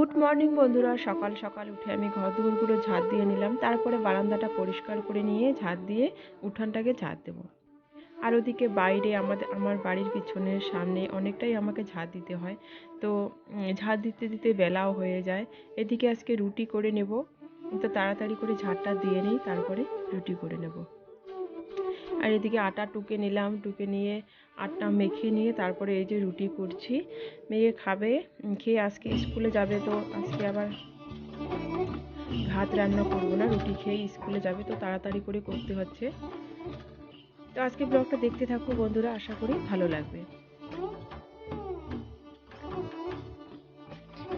Good morning বন্ধুরা। সকাল সকাল উঠে আমি ঘর দুয়ারগুলো ঝাঁট দিয়ে নিলাম। তারপরে বারান্দাটা পরিষ্কার করে নিয়ে ঝাঁট দিয়ে উঠানটাকে ঝাঁট দেবো। আর ওদিকে বাইরে আমাদের, আমার বাড়ির পিছনের সামনে অনেকটাই আমাকে ঝাঁট দিতে হয়। তো ঝাঁট দিতে দিতে বেলাও হয়ে যায়। এদিকে আজকে রুটি করে নেব। তো তাড়াতাড়ি করে ঝাঁটটা দিয়ে নিই, তারপরে রুটি করে নেব। আর এদিকে আটা টুকে নিলাম, টুকে নিয়ে আটা মেখে নিয়ে তারপরে এই যে রুটি করছি। মেয়ে খাবে খেয়ে আজকে স্কুলে যাবে তো আজকে আবার ভাত রান্না করব না, রুটি খেয়ে স্কুলে যাবে তো তাড়াতাড়ি করে করতে হচ্ছে। তো আজকে ব্লগটা দেখতে থাকো বন্ধুরা, আশা করি ভালো লাগবে।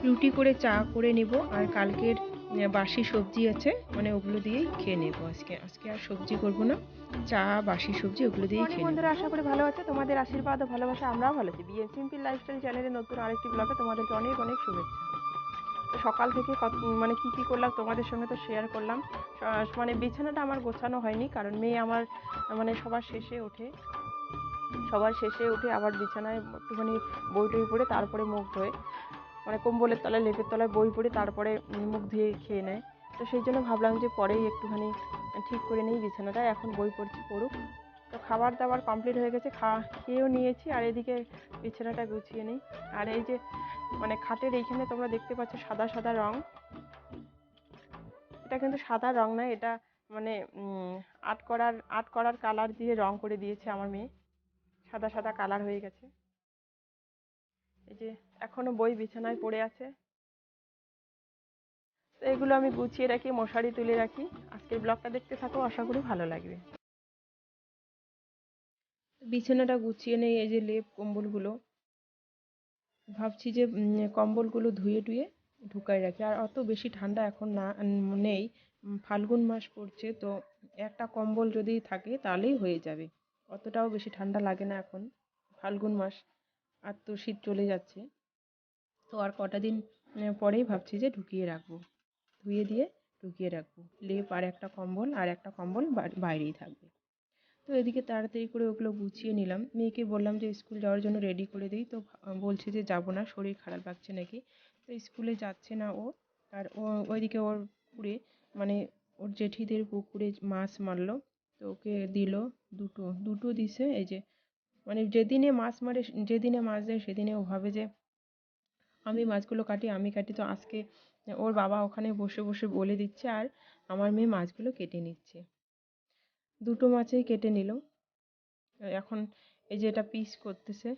রুটি করে চা করে নেব আর কালকের বাসি সবজি আছে মানে ওগুলো দিয়েই খেয়ে নেব আজকে। আজকে আর সবজি করব না। চা বাসি সবজি ওগুলো দিয়েই খেয়ে নেব। বন্ধুরা আশা করি ভালো আছে? তোমাদের আশীর্বাদ ও ভালোবাসা আমরাও ভালো আছি। বিএম সিম্পল লাইফস্টাইল চ্যানেলে নতুন আরেকটি ব্লগে তোমাদেরকে অনেক অনেক শুভেচ্ছা। তো সকাল থেকে কত- মানে কি কি করলাম তোমাদের সঙ্গে তো শেয়ার করলাম। মানে বিছানাটা আমার গোছানো হয়নি কারণ মেয়ে আমার মানে সবার শেষে ওঠে। সবার শেষে উঠে আবার বিছানায় একটুখানি বই টই পড়ে তারপরে মুখ ধোয়। মানে কম্বলের তলায় লেপের তলায় বই পড়ে তারপরে মুখ ধুয়ে খেয়ে নেয়। তো সেই জন্য ভাবলাম যে পরেই একটুখানি ঠিক করে নিই বিছানাটা, এখন বই পড়ছি, পড়ুক। তো খাবার দাবার কমপ্লিট হয়ে গেছে, খাওয়া খেয়েও নিয়েছি, আর এদিকে বিছানাটা গুছিয়ে নিই। আর এই যে মানে খাটের এইখানে তোমরা দেখতে পাচ্ছ সাদা সাদা রং। এটা কিন্তু সাদা রং নয় এটা মানে আর্ট করার আর্ট করার কালার দিয়ে রং করে দিয়েছে আমার মেয়ে। সাদা সাদা কালার হয়ে গেছে। এই যে এখনও বই বিছানায় পড়ে আছে। তো এগুলো আমি গুছিয়ে রাখি, মশারি তুলে রাখি। আজকের ব্লগটা দেখতে থাকো, আশা করি ভালো লাগবে। বিছানাটা গুছিয়ে নেই, এই যে লেপ কম্বলগুলো। ভাবছি যে কম্বলগুলো ধুয়ে টুয়ে ঢুকাই রাখি। আর অত বেশি ঠান্ডা এখন না নেই। ফাল্গুন মাস পড়ছে, তো একটা কম্বল যদি থাকে তাহলেই হয়ে যাবে। অতটাও বেশি ঠান্ডা লাগে না এখন, ফাল্গুন মাস। আর তো শীত চলে যাচ্ছে। তো আর কটা দিন পরেই ভাবছি যে ঢুকিয়ে রাখব। ধুয়ে দিয়ে ঢুকিয়ে রাখব। লেপ আর একটা কম্বল, আর একটা কম্বল বাইরেই থাকবে। তো এদিকে তাড়াতাড়ি করে ওগুলো গুছিয়ে নিলাম। মেয়েকে বললাম যে স্কুল যাওয়ার জন্য রেডি করে দিই। তো বলছে যে যাব না, শরীর খারাপ লাগছে নাকি? তো স্কুলে যাচ্ছে না ও। আর ও, ওইদিকে ওর পুকুরে মানে ওর জেঠিদের পুকুরে মাছ মারলো। তো ওকে দিল দুটো দুটো দিছে। এই যে মানে যেদিনে মাছ মারে যেদিনে মাছ দেয় সেদিনে ও ভাবে যে, আমি মাছগুলো কাটি, আমি কাটি। তো আজকে ওর বাবা ওখানে বসে বসে বলে দিচ্ছে আর আমার মেয়ে মাছগুলো কেটে নিচ্ছে। দুটো মাছই কেটে নিল। এখন এই যে এটা পিস করতেছে,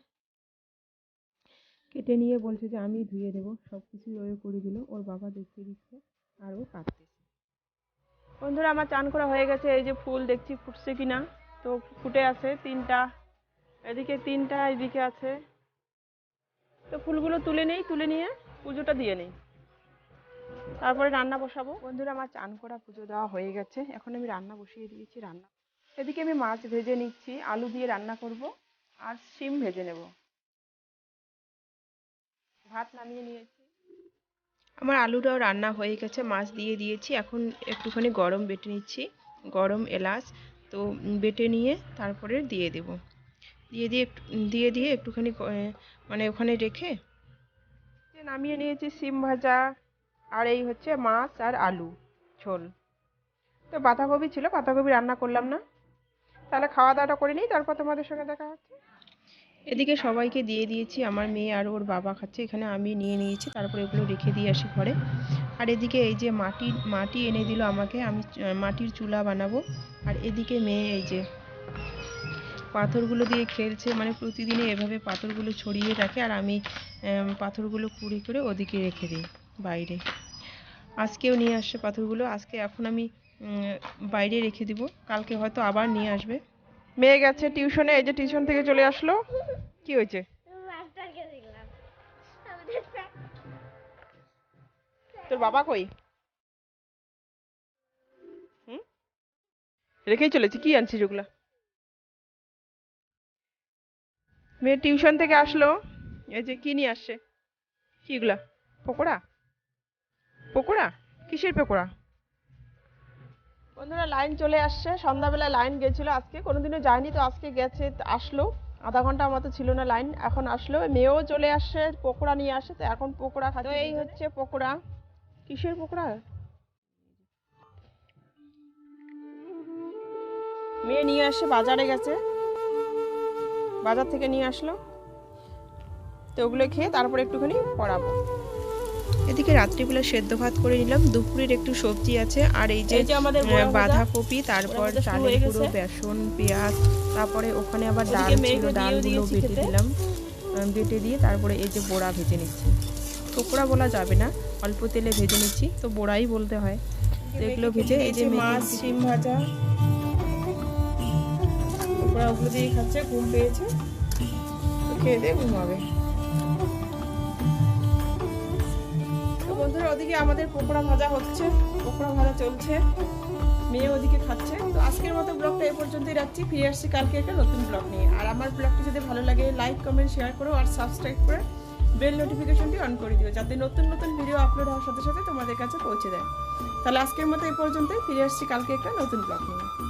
কেটে নিয়ে বলছে যে, আমি ধুয়ে দেবো। সব কিছুই ওই করে দিল। ওর বাবা দেখিয়ে দিচ্ছে আর ও কাটতেছে বন্ধুরা, আমার চান করা হয়ে গেছে। এই যে ফুল দেখছি, ফুটছে কিনা? তো ফুটে আছে তিনটা। এদিকে তিনটা এদিকে আছে। তো ফুলগুলো তুলে নেই তুলে নিয়ে পুজোটা দিয়ে নেই। তারপরে রান্না বসাবো। বন্ধুরা আমার চান করা পুজো দেওয়া হয়ে গেছে। এখন আমি রান্না বসিয়ে দিয়েছি রান্না। এদিকে আমি মাছ ভেজে নিচ্ছি আলু দিয়ে রান্না করব আর শিম ভেজে নেব। ভাত নামিয়ে নিয়েছি। আমার আলুটাও রান্না হয়ে গেছে মাছ দিয়ে দিয়েছি। এখন একটুখানি গরম বেটে নিচ্ছি গরম এলাচ। তো বেটে নিয়ে তারপরে দিয়ে দেব। দিয়ে দিয়ে একটু দিয়ে দিয়ে একটুখানি মানে ওখানে রেখে নামিয়ে নিয়েছি সিম ভাজা আর এই হচ্ছে মাছ আর আলু ঝোল। তো বাঁধাকপি ছিল বাঁধাকপি রান্না করলাম না। তাহলে খাওয়া দাওয়াটা করে নিই তারপর তোমাদের সঙ্গে দেখা হচ্ছে। এদিকে সবাইকে দিয়ে দিয়েছি আমার মেয়ে আর ওর বাবা খাচ্ছে এখানে আমি নিয়ে নিয়েছি তারপরে এগুলো রেখে দিয়ে আসি ঘরে। আর এদিকে এই যে মাটি মাটি এনে দিল আমাকে আমি মাটির চুলা বানাবো। আর এদিকে মেয়ে এই যে পাথরগুলো দিয়ে খেলছে মানে প্রতিদিনই এভাবে পাথরগুলো ছড়িয়ে রাখে আর আমি পাথরগুলো কুড়ি করে ওদিকে রেখে দিই বাইরে। আজকেও নিয়ে আসছে পাথরগুলো আজকে এখন আমি বাইরে রেখে দিব কালকে হয়তো আবার নিয়ে আসবে। মেয়ে গেছে টিউশনে এই যে টিউশন থেকে চলে আসলো। কি হয়েছে? তোর বাবা কই? রেখেই চলেছি কি আনছিস ওগুলা? মেয়ে টিউশন থেকে আসলো। এই যে কি নিয়ে আসছে? কি এগুলা? পকোড়া? পকোড়া? কিসের পকোড়া? বন্ধুরা লাইন চলে আসছে। সন্ধ্যাবেলা লাইন গেছিল আজকে কোনোদিনও যায়নি তো আজকে গেছে আসলো। আধা ঘণ্টা মতো ছিল না লাইন এখন আসলো। মেয়েও চলে আসছে পকোড়া নিয়ে আসে তো এখন পকোড়া খাচ্ছে। এই হচ্ছে পকোড়া। কিসের পকোড়া? মেয়ে নিয়ে আসে বাজারে গেছে। বাজার থেকে নিয়ে আসলো। তো ওগুলো খেয়ে তারপরে একটুখানি পড়াবো। এদিকে রাত্রিবেলা সেদ্ধ ভাত করে নিলাম। দুপুরের একটু সবজি আছে। আর এই যে। বাঁধাকপি তারপর চালের গুঁড়ো। বেসন পেঁয়াজ তারপরে ওখানে আবার ডাল ছিল ডালগুলো বেটে দিলাম। বেটে দিয়ে তারপরে এই যে বড়া ভেজে নিচ্ছি। পকোড়া বলা যাবে না অল্প তেলে ভেজে নিচ্ছি। তো বড়াই বলতে হয়। তো এগুলো ভেজে এই যে মাছ শিম ভাজা। পকোড়া ওগুলো দিয়ে খাচ্ছে, ঘুম পেয়েছে। খেয়ে দিয়ে ঘুমাবে। বন্ধুরা, ওদিকে আমাদের পকোড়া ভাজা হচ্ছে, পকোড়া ভাজা চলছে। মেয়ে ওদিকে খাচ্ছে। তো আজকের মতো ব্লগটা এই পর্যন্তই রাখছি। ফিরে আসছি কালকে একটা নতুন ব্লগ নিয়ে। আর আমার ব্লগটি যদি ভালো লাগে লাইক কমেন্ট শেয়ার করো আর সাবস্ক্রাইব করে বেল নোটিফিকেশনটি অন করে দিও, যাতে নতুন নতুন ভিডিও আপলোড হওয়ার সাথে সাথে তোমাদের কাছে পৌঁছে দেয় তাহলে আজকের মতো এই পর্যন্তই। ফিরে আসছি কালকে একটা নতুন ব্লগ নিয়ে।